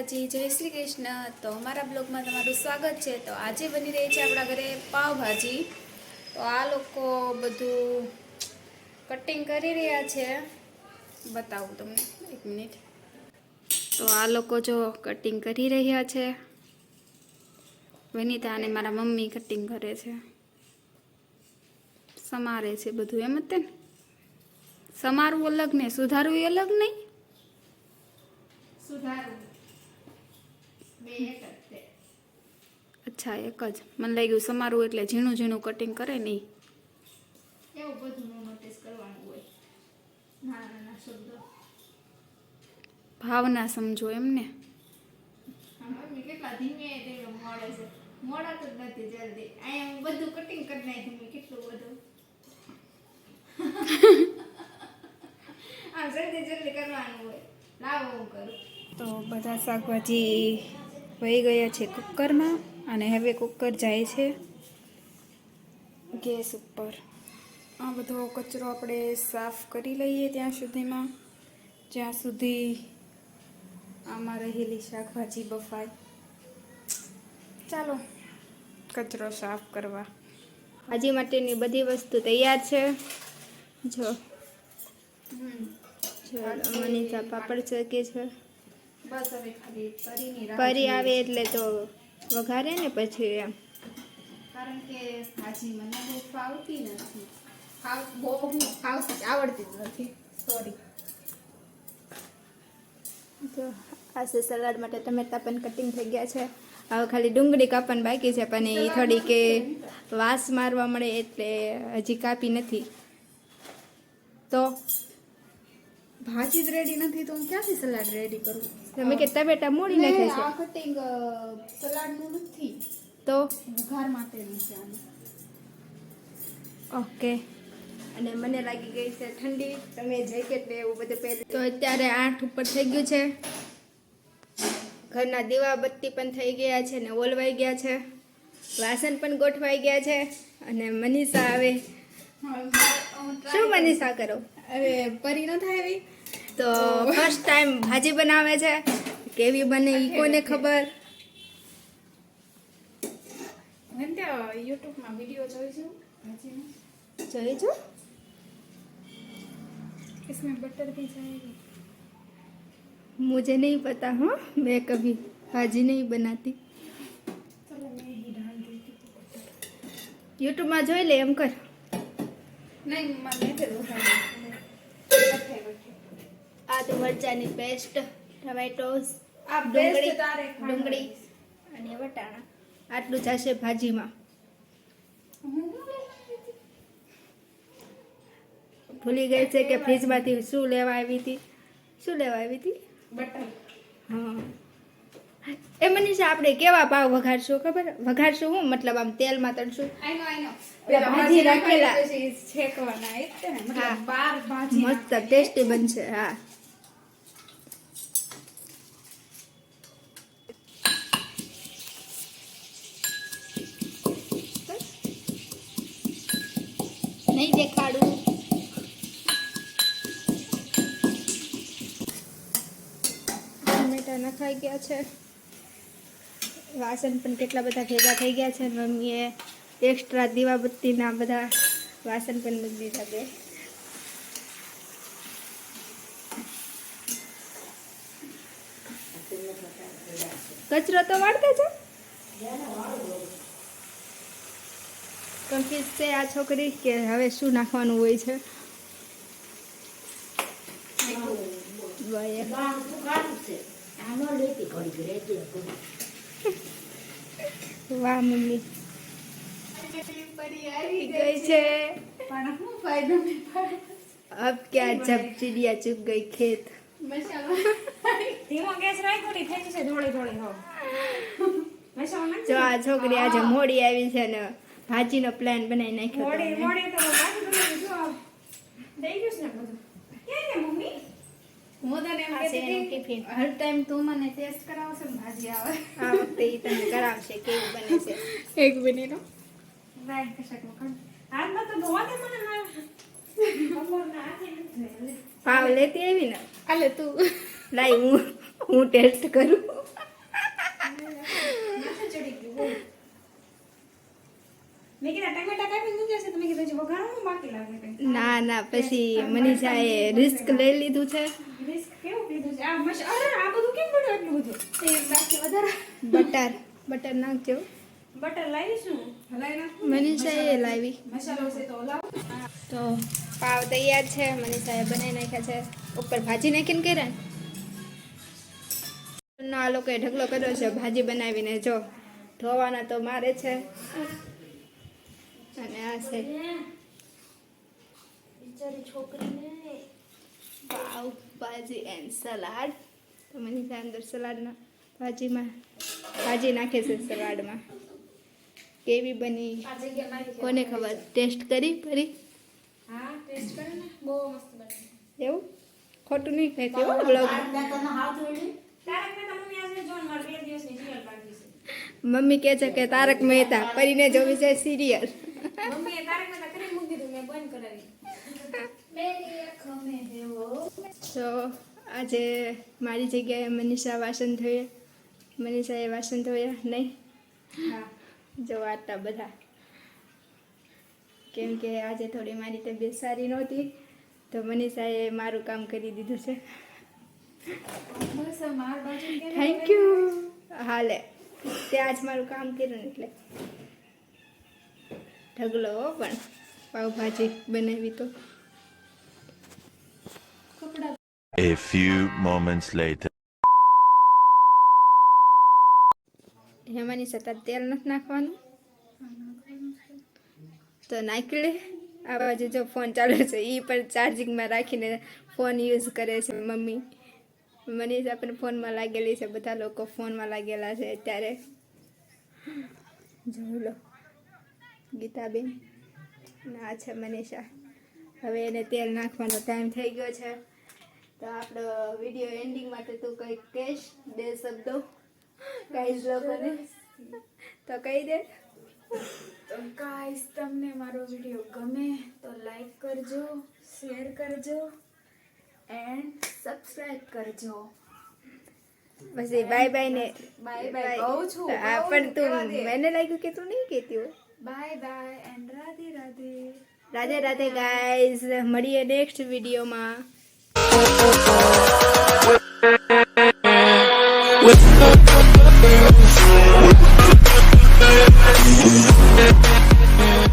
માતાજી જય શ્રી કૃષ્ણ. તો અમારા બ્લોગમાં તમારું સ્વાગત છે. તો આજે બની રહી છે આપણા ઘરે પાવભાજી. તો આ લોકો બધું કટિંગ કરી રહ્યા છે. બતાવું તમને. એક મિનિટ. તો આ લોકો જો કટિંગ કરી રહ્યા છે. વનિતા અને મારા મમ્મી કટિંગ કરે છે. સમારે છે બધું એમ જ ને. સમારવું અલગ ને સુધારવું અલગ નહીં? સુધારવું. અચ્છા એક જ. મને લાગ્યું સમારું એટલે ઝીણું ઝીણું કટિંગ કરે નહીં એવું બધું નોટિસ કરવાનું હોય. નાના નાના શબ્દો. ભાવના સમજો એમને કેટલા ધીમે ધીમે મોડે છે. મોડા તો નથી જલ્દી. અહીંયા હું બધું કટિંગ કરી નાખ્યું મેં કેટલું બધું. આમ જલ્દી જલ્દી કરવાનું હોય. લાવો હું કરું. તો બધા શાકભાજી વહી ગયા છે કુકરમાં અને હવે કુકર જાય છે ગેસ ઉપર. આ બધો કચરો આપણે સાફ કરી લઈએ ત્યાં સુધીમાં. જ્યાં સુધી આમાં રહેલી શાકભાજી બફાય. ચાલો કચરો સાફ કરવા. ભાજી માટેની બધી વસ્તુ તૈયાર છે. જો. મનીષા પાપડ ચકે છે. બસ હવે ખાલી પરીની પરી આવે એટલે તો વઘારે ને પછી એમ. કારણ કે ભાજી મને બહુ ફાવતી નથી. ફાવ બહુ ફાવતી આવડતી જ નથી. સોરી તો આ છે સલાડ માટે ટમેટા પણ કટિંગ થઈ ગયા છે. હવે ખાલી ડુંગળી કાપવાની બાકી છે પણ એ થોડી કે વાસ મારવા મળે એટલે હજી કાપી નથી. તો ભાજી જ રેડી નથી તો હું ક્યાંથી સલાડ રેડી કરું? તમે કે ટમેટા મોડી નાખે આ કટિંગ કટિંગ સલાડનું નથી. તો? વઘાર માટેનું છે ઓકે. અને મને લાગી ગઈ છે ઠંડી. તમે જેકેટ ને એવું બધું પહેરી તો અત્યારે આઠ ઉપર થઈ ગયું છે. ઘરના દીવા બત્તી પણ થઈ ગયા છે ને ઓલવાઈ ગયા છે. વાસણ પણ ગોઠવાઈ ગયા છે. અને મનીષા આવે. શું મનીષા કરો? અરે પરી ન થાય એવી? તો ફર્સ્ટ ટાઈમ ભાજી બનાવે છે કેવી બને એ કોને ખબર મેં ત્યાં યુટ્યુબમાં વિડીયો જોઈશું ભાજીનો જોઈ છો इसमें बटर भी जाएगी मुझे नहीं पता हाँ मैं कभी भाजी नहीं बनाती चलो मैं ही डाल देती हूँ बटर યુટ્યુબમાં જોઈ લે એમ કર नहीं मैं સાથે મરચાની પેસ્ટ ટમેટોસ ડુંગળી ડુંગળી અને વટાણા. આટલું જશે ભાજીમાં. ભૂલી ગઈ છે કે ફ્રીજમાંથી શું લેવા આવી હતી? શું લેવા આવી હતી? હા. એ મનીષ આપણે કેવા ભાવ વઘારશું ખબર? વઘારશું હું? મતલબ આમ તેલમાં તળશું? ભાજી રાખેલા. મસ્ત ટેસ્ટી બનશે હા. નહીં દેખાડું. ટમેટા નખાઈ ગયા છે. વાસણ પણ કેટલા બધા ભેગા થઈ ગયા છે. મમ્મીએ એક્સ્ટ્રા દીવાબત્તીના બધા વાસણ પણ મૂકી દીધા બે કચરો તો વાળતા છે કન્ફ્યુઝ છે આ છોકરી કે હવે શું નાખવાનું હોય છે? વાહ મમ્મી. આવી ગઈ છે. અબ ક્યાં જબ ચીડિયા ચૂક ગઈ ખેત. જો આ છોકરી આજે મોડી આવી છે ને ભાજીનો પ્લાન બનાવી નાખ્યો મોડી મોડી તો ભાજી બનાવી જો દઈ ગયું છે ને બધું? કે ને મમ્મી? હું તને હતી, ટિફિન. હર ટાઈમ તું મને ટેસ્ટ કરાવશે ને ભાજી આવે. આ વખતે ઈ તને કરાવશે કેવું બને છે. એક મિનિટ રાઈટ કશાકમાં કાઢ હાથમાં તો ધોવા દે મને ના. પાવ લેતી આવી ને? આલે તું. લાઈ હું હું ટેસ્ટ કરું માથે ચડી ગયું બહુ. મેં કીધા ટમેટા કાપી મૂક્યા છે તો કીધું હજી વઘારવાનું બાકી લાગે ના ના પછી મનીષાએ રિસ્ક લઈ લીધું છે. રિસ્ક કેવું કીધું છે? આ મશ અરે આ બધું કેમ પડ્યું એટલું બધું? તે બાકી વધારે. બટર બટર નાખજો બટર લાવીશું. મનીષાએ લાવી. મસાલો છે તો લાવ તો પાવ તૈયાર છે મનીષાએ બનાવી નાખ્યા છે. ઉપર ભાજી નાખીને કર્યા આ લોકોએ ઢગલો કર્યો છે ભાજી બનાવીને જો ધોવાના તો મારે છે. અને આ છે બિચારી છોકરીને પાવ ભાજી એન્ડ સલાડ તો મનીષા અંદર સલાડના ભાજીમાં ભાજી નાખે છે સલાડમાં કેવી બની આ જગ્યા મારી છે. કોને ખબર ટેસ્ટ કરી ફરી હા ટેસ્ટ કરે ને બહુ મસ્ત બને એવું ખોટું નહીં કહેતી હો બ્લોગ તારક મહેતા મમ્મી આજે જોન મારે બે દિવસની સિરિયલ પાડી છે મમ્મી કહે છે કે તારક મહેતા કરીને જોવી છે સિરિયલ મમ્મીએ તારક કરી મૂકી દીધું મેં બંધ કરાવી. મેરી આંખો મેં દેવો તો આજે મારી જગ્યાએ મનીષા વાસણ ધોયે. મનીષાએ વાસણ ધોયા નહીં. હા. જો આટલા બધા. કેમ કે આજે થોડી મારી તબિયત સારી નહોતી તો મનીષાએ મારું કામ કરી દીધું છે. થેન્ક યુ હાલે. તે આજ મારું કામ કર્યું ને એટલે. ઢગલો પણ પાવભાજી બનાવી તો. A few moments later. Hemani સતત તેલ નથી નાખવાનું. તો નાખી લે. આ બાજુ જો ફોન ચાલુ છે એ પણ ચાર્જિંગમાં રાખીને ફોન યુઝ કરે છે મમ્મી. મનીષા પણ ફોનમાં લાગેલી છે બધા લોકો ફોનમાં લાગેલા છે અત્યારે. જોઈ લો. ગીતાબેન અને આ છે મનીષા. હવે એને તેલ નાખવાનો ટાઈમ થઈ ગયો છે. તો આપણો વીડિયો એન્ડિંગ માટે તું કંઈક કહેશ? બે શબ્દો? ગાઈઝ લોકોને? તો કહી દે. તો ગાઈઝ તમને મારો વીડિયો ગમે તો લાઈક કરજો શેર કરજો એન્ડ સબસ્ક્રાઇબ કરજો. પછી બાય બાય ને બાય બાય કહું છું આ પણ તું મને લાગ્યું કે તું નહીં કહેતી હોય. Bye bye and Radhe Radhe Radhe Radhe guys મળીએ નેક્સ્ટ વિડીયોમાં With